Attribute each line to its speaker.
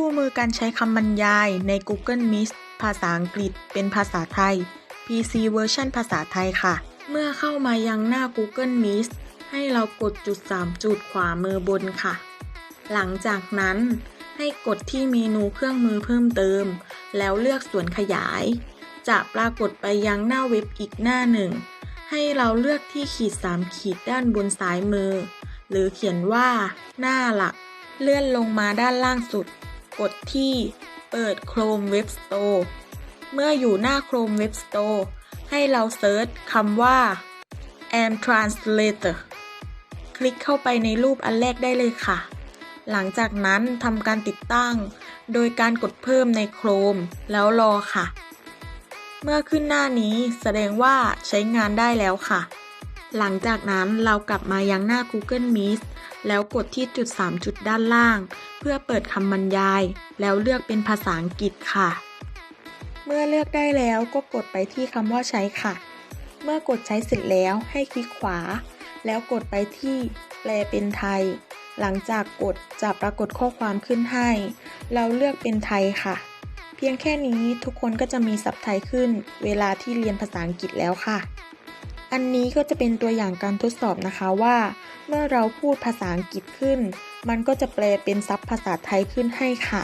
Speaker 1: คู่มือการใช้คำบรรยายใน Google Meet ภาษาอังกฤษเป็นภาษาไทย PC เวอร์ชันภาษาไทยค่ะ เมื่อเข้ามายังหน้า Google Meet ให้เรากดจุด 3 จุดขวามือบนค่ะ หลังจากนั้นให้กดที่เมนูเครื่องมือเพิ่มเติม แล้วเลือกส่วนขยาย จะปรากฏไปยังหน้าเว็บอีกหน้าหนึ่ง ให้เราเลือกที่ขีด 3 ขีดด้านบนซ้ายมือ หรือเขียนว่าหน้าหลัก เลื่อนลงมาด้านล่างสุด กดที่เปิด Chrome Web Store เมื่ออยู่หน้า Chrome Web Store ให้เราเซิร์ชคำว่า am translator คลิกเข้าไปในรูปอันแรกได้เลยค่ะ หลังจากนั้นทำการติดตั้ง โดยการกดเพิ่มใน Chrome แล้วรอค่ะ เมื่อขึ้นหน้านี้แสดงว่าใช้งานได้แล้วค่ะ หลังจากนั้นเรากลับมายังหน้า Google Meet แล้วกดที่จุด 3 จุดด้านล่าง เพื่อเปิดคำบรรยาย แล้วเลือกเป็นภาษาอังกฤษค่ะ เมื่อเลือกได้แล้วก็กดไปที่คำว่าใช้ค่ะ เมื่อกดใช้เสร็จแล้วให้คลิกขวา แล้วกดไปที่แปลเป็นไทย หลังจากกดจะปรากฏข้อความขึ้นให้ เราเลือกเป็นไทยค่ะ เพียงแค่นี้ทุกคนก็จะมีศัพท์ไทยขึ้น เวลาที่เรียนภาษาอังกฤษแล้วค่ะอันนี้ก็จะเป็นตัวอย่างการทดสอบนะคะว่า เมื่อเราพูดภาษาอังกฤษขึ้น มันก็จะแปลเป็นซับภาษาไทยขึ้นให้ค่ะ